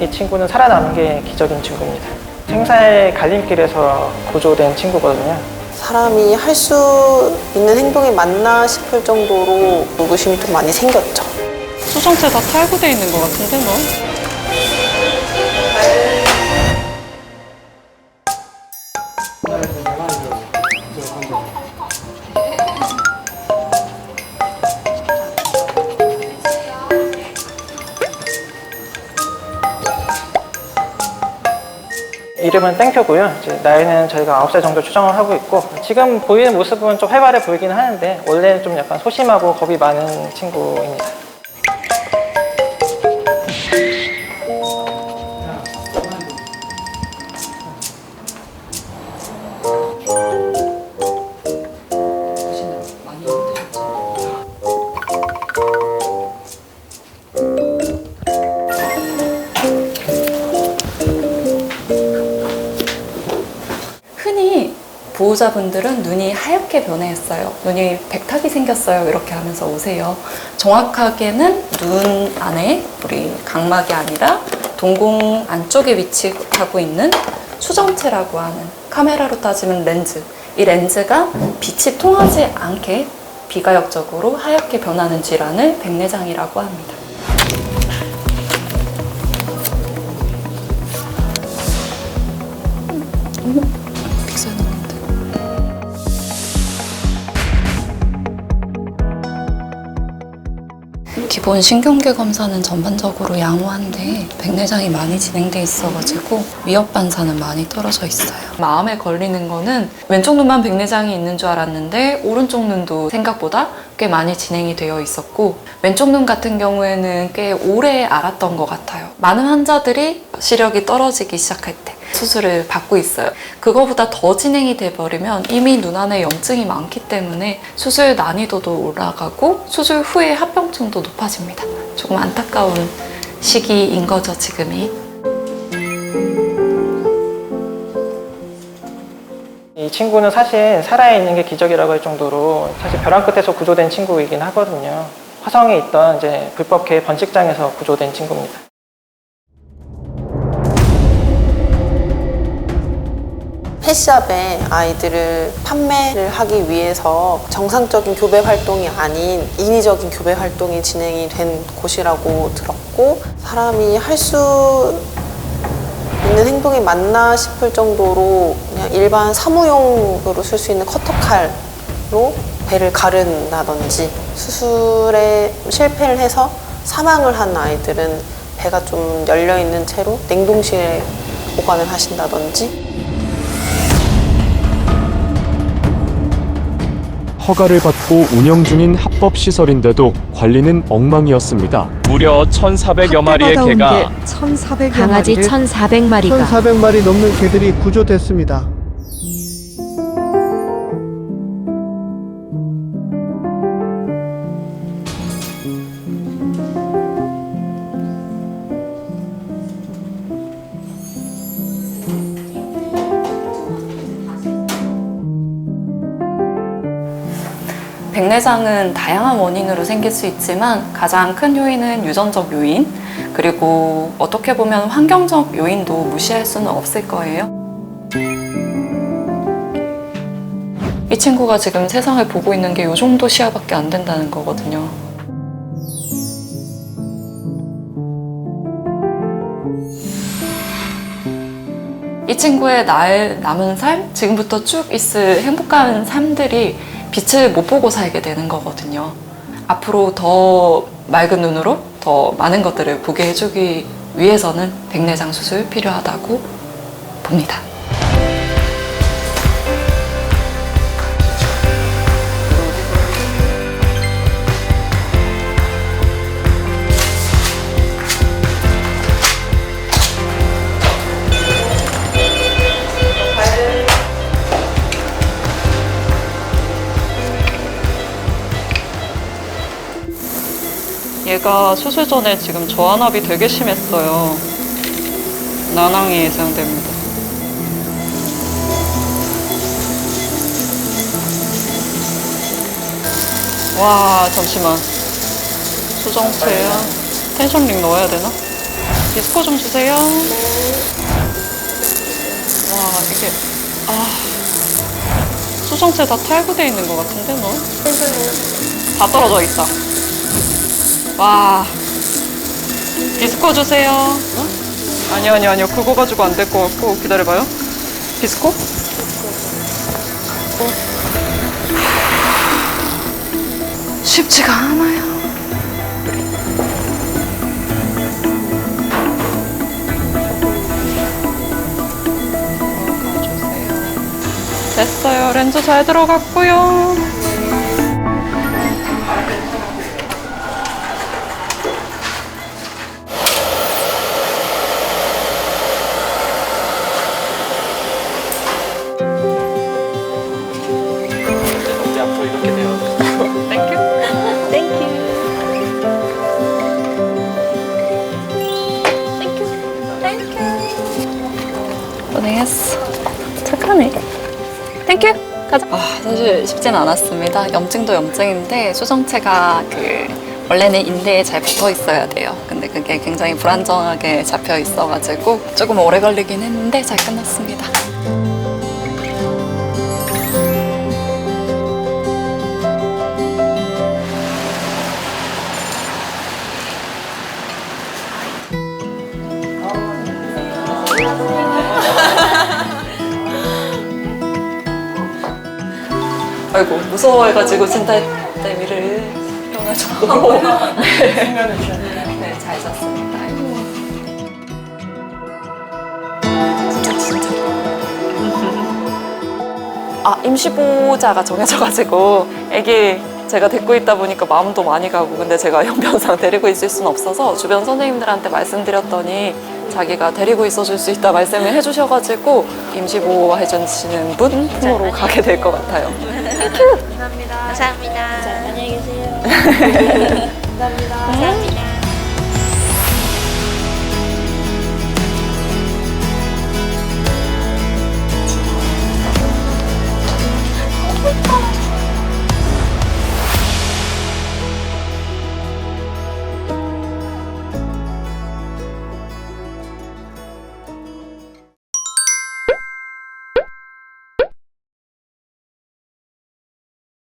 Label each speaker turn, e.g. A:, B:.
A: 이 친구는 살아남은 게 기적인 친구입니다. 생사의 갈림길에서 구조된 친구거든요.
B: 사람이 할 수 있는 행동이 맞나 싶을 정도로 의구심이 좀 많이 생겼죠.
C: 수정체 다 탈구돼 있는 것 같은데 뭐.
A: 이름은 땡표고요. 이제 나이는 저희가 9살 정도 추정을 하고 있고 지금 보이는 모습은 좀 활발해 보이긴 하는데 원래는 좀 약간 소심하고 겁이 많은 친구입니다.
C: 보호자분들은 눈이 하얗게 변해있어요. 눈이 백탁이 생겼어요. 이렇게 하면서 오세요. 정확하게는 눈 안에 우리 각막이 아니라 동공 안쪽에 위치하고 있는 수정체라고 하는 카메라로 따지면 렌즈. 이 렌즈가 빛이 통하지 않게 비가역적으로 하얗게 변하는 질환을 백내장이라고 합니다. 픽 기본 신경계 검사는 전반적으로 양호한데 백내장이 많이 진행돼 있어가지고 위협 반사는 많이 떨어져 있어요. 마음에 걸리는 거는 왼쪽 눈만 백내장이 있는 줄 알았는데 오른쪽 눈도 생각보다 꽤 많이 진행이 되어 있었고 왼쪽 눈 같은 경우에는 꽤 오래 알았던 것 같아요. 많은 환자들이 시력이 떨어지기 시작할 때 수술을 받고 있어요. 그거보다 더 진행이 돼버리면 이미 눈 안에 염증이 많기 때문에 수술 난이도도 올라가고 수술 후에 합병증도 높아집니다. 조금 안타까운 시기인 거죠, 지금이.
A: 이 친구는 사실 살아있는 게 기적이라고 할 정도로 사실 벼랑 끝에서 구조된 친구이긴 하거든요. 화성에 있던 이제 불법 개 번식장에서 구조된 친구입니다.
B: 펫샵에 아이들을 판매를 하기 위해서 정상적인 교배 활동이 아닌 인위적인 교배 활동이 진행이 된 곳이라고 들었고 사람이 할 수 있는 행동이 맞나 싶을 정도로 그냥 일반 사무용으로 쓸 수 있는 커터칼로 배를 가른다든지 수술에 실패를 해서 사망을 한 아이들은 배가 좀 열려 있는 채로 냉동실에 보관을 하신다든지
D: 허가를 받고 운영 중인 합법 시설인데도 관리는 엉망이었습니다.
E: 무려 1,400여 마리의 개가
F: 1,400여
G: 강아지
F: 마리를
G: 1,400마리가
F: 1,400마리 넘는 개들이 구조됐습니다.
C: 백내장은 다양한 원인으로 생길 수 있지만 가장 큰 요인은 유전적 요인, 그리고 어떻게 보면 환경적 요인도 무시할 수는 없을 거예요. 이 친구가 지금 세상을 보고 있는 게 이 정도 시야밖에 안 된다는 거거든요. 이 친구의 날 남은 삶, 지금부터 쭉 있을 행복한 삶들이 빛을 못 보고 살게 되는 거거든요. 앞으로 더 맑은 눈으로 더 많은 것들을 보게 해주기 위해서는 백내장 수술 필요하다고 봅니다. 얘가 수술 전에 지금 저한압이 되게 심했어요. 난항이 예상됩니다. 와, 잠시만. 수정체야. 텐션링 넣어야 되나? 디스코 좀 주세요. 와, 이게, 아. 수정체 다 탈구돼 있는 것 같은데, 너? 다 떨어져 있어. 와. 디스코 주세요. 어? 아니요, 아니요, 아니요. 그거 가지고 안 될 것 같고. 기다려봐요. 디스코? 쉽지가 않아요. 됐어요. 렌즈 잘 들어갔고요. 땡큐. 가자. 아, 사실 쉽진 않았습니다. 염증도 염증인데 수정체가 그 원래는 인대에 잘 붙어 있어야 돼요. 근데 그게 굉장히 불안정하게 잡혀 있어가지고 조금 오래 걸리긴 했는데 잘 끝났습니다. 아이고 무서워해가지고 진짜 때미를 일어날 정도로 네, 네, 잘 잤습니다. 아이고. 진짜 진짜. 아 임시보호자가 정해져가지고 애기 제가 데리고 있다 보니까 마음도 많이 가고 근데 제가 연변상 데리고 있을 수는 없어서 주변 선생님들한테 말씀드렸더니 자기가 데리고 있어줄 수 있다 말씀을 해주셔가지고 임시보호 해주시는 분 품으로 가게 될 것 같아요.
G: 감사합니다. 감사합니다. 안녕히 계세요. 감사합니다. 감사합니다.